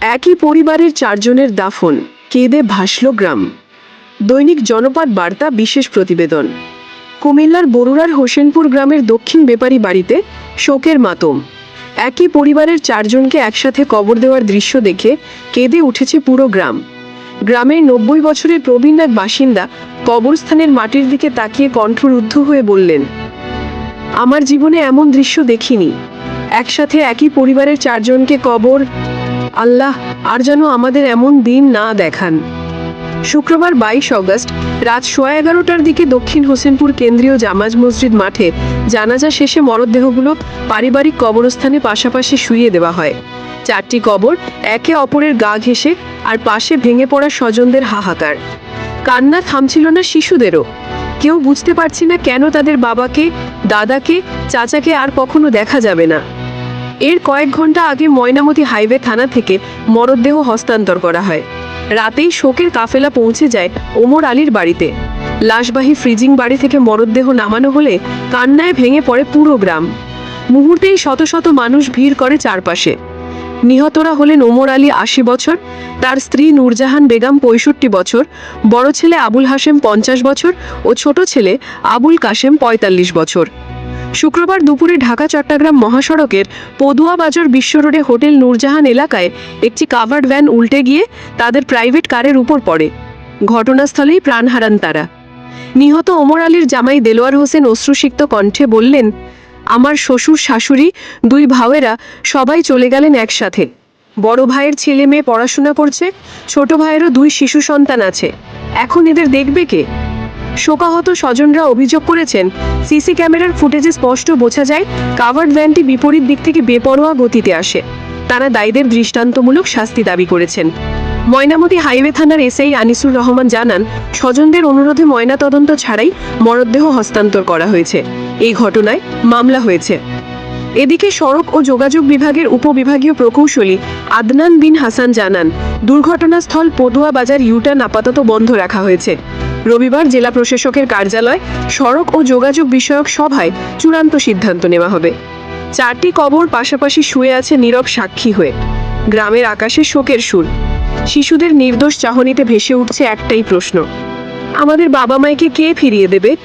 একই পরিবারের চারজনের দাফন, কেঁদে ভাসল গ্রাম। দৈনিক জনপদ বার্তা, বিশেষ প্রতিবেদন। কুমিল্লার বরুড়ার হোসেনপুর গ্রামের দক্ষিণ বেপারি বাড়িতে শোকের মাতম। একই পরিবারের চারজনকে একসাথে কবর দেওয়ার দৃশ্য দেখে কেঁদে উঠেছে পুরো গ্রাম। গ্রামের নব্বই বছরের প্রবীণ এক বাসিন্দা কবরস্থানের মাটির দিকে তাকিয়ে কণ্ঠরুদ্ধ হয়ে বললেন, আমার জীবনে এমন দৃশ্য দেখিনি। একসাথে একই পরিবারের চারজনকে কবর আল্লাহ, আর যেন আমাদের এমন দিন না দেখান। শুক্রবার বাইশ অগস্ট, রাত সোয়া এগারোটার দিকে দক্ষিণ হোসেনপুর কেন্দ্রীয় জামাজ মসজিদ মাঠে জানাজা শেষে মরদেহগুলো পারিবারিক কবরস্থানে পাশাপাশি শুইয়ে দেওয়া হয়। চারটি কবর একে অপরের গা ঘেঁষে আর পাশে ভেঙে পড়া স্বজনদের হাহাকার। কান্না থামছিল না শিশুদেরও। কেউ বুঝতে পারছি না কেন তাদের বাবাকে, দাদাকে, চাচাকে আর কখনো দেখা যাবে না। এর কয়েক ঘণ্টা আগে ময়নামতি হাইওয়ে থানা থেকে মরদেহ হস্তান্তর করা হয়। রাতেই শোকের কাফেলা পৌঁছে যায় ওমর আলীর বাড়িতে। লাশবাহী ফ্রিজিং বাড়ি থেকে মরদেহ নামানো হলে কান্নায় ভেঙে পড়ে পুরো গ্রাম। মুহূর্তেই শত শত মানুষ ভিড় করে চারপাশে। নিহতরা হলেন ওমর আলী আশি বছর, তার স্ত্রী নূরজাহান বেগম পঁয়ষট্টি বছর, বড় ছেলে আবুল হাশেম পঞ্চাশ বছর ও ছোট ছেলে আবুল কাশেম পঁয়তাল্লিশ বছর। শুক্রবার দুপুরে ঢাকা চট্টগ্রাম মহাসড়কের পদুয়া বাজার বিশ্ব রোডে হোটেল নূরজাহান এলাকায় একটি কাভার্ড ভ্যান উল্টে গিয়ে তাদের প্রাইভেট কারের উপর পড়ে। ঘটনাস্থলেই প্রাণ হারান তারা। নিহত ওমর আলীর জামাই দেলোয়ার হোসেন অশ্রুসিক্ত কণ্ঠে বললেন, আমার শ্বশুর, শাশুড়ি, দুই ভাওয়েরা সবাই চলে গেলেন একসাথে। বড় ভাইয়ের ছেলে মেয়ে পড়াশোনা করছে, ছোট ভাইয়েরও দুই শিশু সন্তান আছে। এখন এদের দেখবে কে? শোকাহত স্বজনরা অভিযোগ করেছেন, সিসি ক্যামেরার ফুটেজে স্পষ্ট বোঝা যায় কাভার্ড ভ্যানটি বিপরীত দিক থেকে বেপরোয়া গতিতে আসে। তারা দায়ীদের দৃষ্টান্তমূলক শাস্তি দাবি করেছেন। ময়নামতি হাইওয়ে থানার এসআই আনিসুর রহমান জানান, স্বজনদের অনুরোধে ময়নাতদন্ত ছাড়াই মরদেহ হস্তান্তর করা হয়েছে। এই ঘটনায় মামলা হয়েছে। এদিকে সড়ক ও যোগাযোগ বিভাগের উপবিভাগীয় প্রকৌশলী আদনান বিন হাসান জানান, দুর্ঘটনাস্থল পদুয়া বাজার ইউটার্ন আপাতত বন্ধ রাখা হয়েছে। রবিবার জেলা প্রশাসকের কার্যালয় সড়ক ও যোগাযোগ বিষয়ক সভায় চূড়ান্ত সিদ্ধান্ত নেওয়া হবে। চারটি কবর পাশাপাশি শুয়ে আছে নীরব সাক্ষী হয়ে। গ্রামের আকাশে শোকের সুর। শিশুদের নির্দোষ চাহনিতে ভেসে উঠছে একটাই প্রশ্ন। আমাদের বাবা মায়কে কে ফিরিয়ে দেবে?